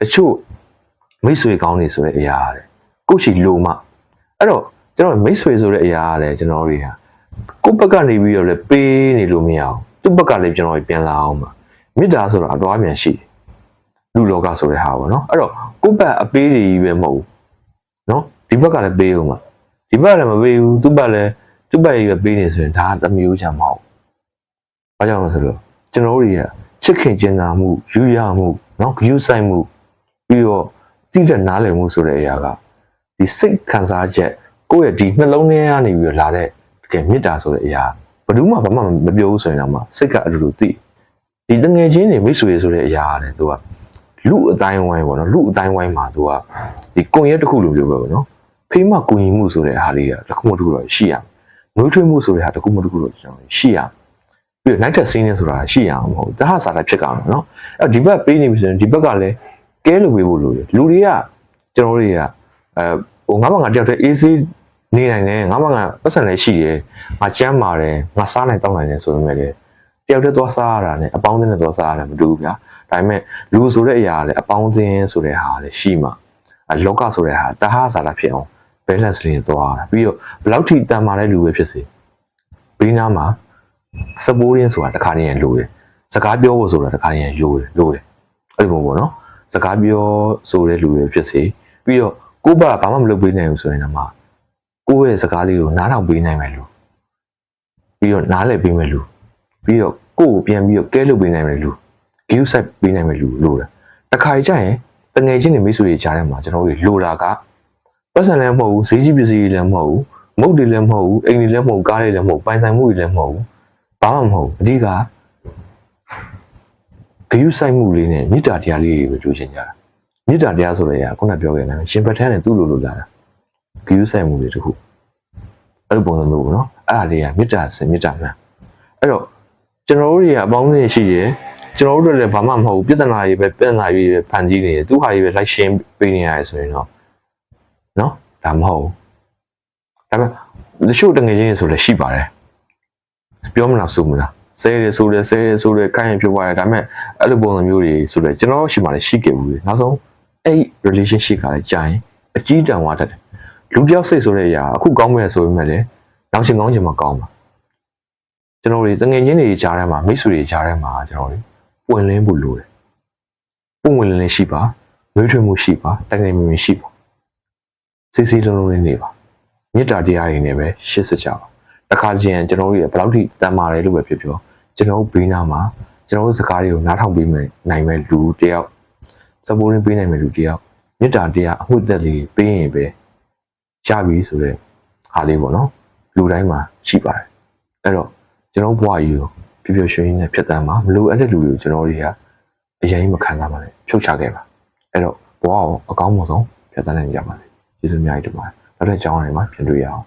တချို့မိတ်ဆွေကောင်းနေဆိုတဲ့အရာတဲ့ကိုယ့်ချီလိုမှအဲ့တော့ကျွန်တော်မိတ်ဆွေဆိုတဲ့အရာတဲ့ကျွန်တော်တို့ဟာကိုယ့်ဘက်ကနေပြီးတော့လည်းပေးနေလို့မရအောင်သူ့ဘက်ကလည်းကျွန်တော်ပြန်လာအောင်ပါမေတ္တာဆိုတာအတော်အမြန်ရှိတယ်လူလောကဆိုတဲ့ဟာပေါ့နော်အဲ့တော့ကိုယ့်ဘက်အပေးတွေကြီးပဲမဟုတ်ဘူးနော်ဒီဘက်ကလည်းပေးအောင်ပါဒီဘက်ကလည်းမပေးဘူးသူ့ဘက်လည်းသူ့ဘက်ကြီးပဲပေးနေဆိုရင်ဒါကတစ်မျိုးချင်မဟုတ်ဘူးဘာကြောင့်လဲဆိုတော့ကျွန်တော်တို့တွေကချစ်ခင်ကျင်နာမှုယူရမှုနော်ဂရုစိုက်မှု ပြီးတော့တိတဲ့နားလည်မှုဆိုတဲ့အရာကဒီစိတ်ခံစားချက်ကိုယ့်ရဲ့ဒီနှလုံးထဲကနေပြီးတော့လာတဲ့တကယ်မေတ္တာဆိုတဲ့အရာဘယ်သူမှဘာမှမပြောဘူးဆိုရင်တော့မှစိတ်ကအတူတူသိဒီတငယ်ချင်းတွေမိတ်ဆွေဆိုတဲ့အရာတဲ့သူကလူအတိုင်းဝိုင်းပေါ့နော်လူအတိုင်းဝိုင်းမှာသူကဒီကွန်ရက်တစ်ခုလိုမျိုးပဲပေါ့နော်ဖေးမကူညီမှုဆိုတဲ့အားလေးကတစ်ခုမှတစ်ခုတော့ရှိရမယ်။နှွေးထွေးမှုဆိုတဲ့ဟာတစ်ခုမှတစ်ခုတော့ကျွန်တော်ရှိရမယ်။ပြီးတော့ night scene ဆိုတာရှိရအောင်မဟုတ်ဘူး။တဟစာတာဖြစ်ကြမှာနော်။အဲ့တော့ဒီဘက်ပေးနေပြီဆိုရင်ဒီဘက်ကလည်း ကဲလို့ပေးဖို့လိုတယ်။လူတွေကကျွန်တော်တို့တွေကအဲဟိုငါးမငါတယောက်တည်း AC နေနိုင်တယ်ငါးမငါပတ်စံလည်းရှိတယ်။ငါချမ်းပါတယ်ငါစားနိုင်တောင်းနိုင်တယ်ဆိုပေမဲ့လည်းတယောက်တည်းသွားစားရတာနဲ့အပေါင်းအသင်းနဲ့သွားစားရတာမတူဘူးဗျာ။ဒါပေမဲ့လူဆိုတဲ့အရာကလည်းအပေါင်းအသင်းဆိုတဲ့ဟာလည်းရှိမှာ။အလောကဆိုတဲ့ဟာတဟစာတာဖြစ်အောင် balance လေးသွားတာပြီးတော့ဘယ်လောက်ထိတန်မာတဲ့လူပဲဖြစ်စေဘေးနားမှာ supporting ဆိုတာတစ်ခါတည်းရလိုတယ်စကားပြောဖို့ဆိုတာတစ်ခါတည်းရလိုတယ်လိုတယ်အဲ့လိုမျိုးပေါ့နော် စကားပြောဆိုတဲ့လူပဲဖြစ်စေပြီးတော့ကိုယ့်ဘာဘာမှမလုပ်ပေးနိုင်ဘူးဆိုရင်တော့မှကိုယ့်ရဲ့စကားလေးကိုနားထောင်ပေးနိုင်မယ်လူပြီးတော့နားလည်ပေးမယ်လူပြီးတော့ကိုယ့်ကိုပြန်ပြီးတော့ကဲလုပ်ပေးနိုင်မယ်လူ view set ပေးနိုင်မယ်လူလိုတယ်တစ်ခါကြရင်တငယ်ချင်းတွေမိတ်ဆွေတွေကြားထဲမှာကျွန်တော်တို့လိုတာကပတ်စံလည်းမဟုတ်ဘူးဈေးကြီးပစ္စည်းတွေလည်းမဟုတ်ဘူးမုတ်တွေလည်းမဟုတ်ဘူးအိမ်တွေလည်းမဟုတ်ကားတွေလည်းမဟုတ်ပိုင်ဆိုင်မှုတွေလည်းမဟုတ်ဘူးဘာမှမဟုတ်ဘူးအဓိက ဂယုဆိုင်မှုလေးနဲ့မေတ္တာတရားလေးတွေပဲလိုချင်ကြတာမေတ္တာတရားဆိုတဲ့အရာခုနပြောခဲ့တယ်ရှင်ပဋ္ဌာန်းနဲ့သူ့လိုလိုလာတာဂယုဆိုင်မှုတွေတခုအဲ့လိုပုံစံမျိုးပေါ့နော်အဲ့ဒါလေးကမေတ္တာစင်မေတ္တာမှန်အဲ့တော့ကျွန်တော်တို့တွေကအပေါင်းအသင်းရှိတယ်ကျွန်တော်တို့တွေလည်းဘာမှမဟုတ်ဘူးပြဿနာတွေပဲပြဿနာတွေပဲဖန်တီးနေတယ်သူဟာတွေပဲလိုက်ရှင်းပေးနေရတယ်ဆိုရင်တော့နော်ဒါမဟုတ်ဘူးဒါပေမဲ့တချို့တငယ်ချင်းတွေဆိုလည်းရှိပါတယ်ပြောမလားဆိုမလား ဆဲရဆိုတယ်ဆဲရဆိုတယ်ခိုင်းရင်ဖြစ်သွားတယ်ဒါပေမဲ့အဲ့လိုပုံစံမျိုးတွေဆိုတော့ကျွန်တော်ရှိမှလည်းရှိခဲ့ဘူးလေနောက်ဆုံးအဲ့ relationship ကလည်းကြာရင်အကြီးတန်းသွားတတ်တယ်လူတစ်ယောက်စိတ်ဆိုတဲ့အရာအခုကောင်းမဲ့ဆိုပေမဲ့လည်းနောက်ချင်းကောင်းချင်းမကောင်းပါကျွန်တော်တွေတငယ်ချင်းတွေကြားထဲမှာမိတ်ဆွေတွေကြားထဲမှာကျွန်တော်တွေပွင့်လင်းဖို့လိုတယ်ပွင့်ဝင်လင်းလင်းရှိပါနှွေးထွေးမှုရှိပါတိုင်တိုင်မြင်မြင်ရှိပါစီစီလုံးလုံးလေးနေပါမေတ္တာတရားရည်နဲ့ပဲရှစ်စကြပါတခါချင်းကျွန်တော်တို့ရဘယ်လောက်ထိတန်မာတယ်လို့ပဲဖြစ်ပြော ကျွန်တော်တို့ဘေးနားမှာကျွန်တော်တို့စကားတွေကိုနားထောင်ပေးမယ်နိုင်မဲ့လူတယောက်စပိုးရင်းပေးနိုင်မဲ့လူတယောက်မေတ္တာတရားအမှုသက်လေးပေးရင်ပဲရပြီဆိုတဲ့ဟာလေးပေါ့နော်လူတိုင်းမှာရှိပါတယ်အဲ့တော့ကျွန်တော်ဘဝကြီးကိုပြပြရွှင်ရွှင်နဲ့ဖြတ်တန်းမှာမလိုအပ်တဲ့လူတွေကိုကျွန်တော်တို့ကအရင်မခံစားပါနဲ့ဖြုတ်ချခဲ့ပါအဲ့တော့ဘဝကိုအကောင်းဆုံးဖြတ်တန်းနိုင်ကြပါစေကျေးဇူးအများကြီးတင်ပါတယ်နောက်ထပ်ကြောင်းရည်မှာပြန်တွေ့ရအောင်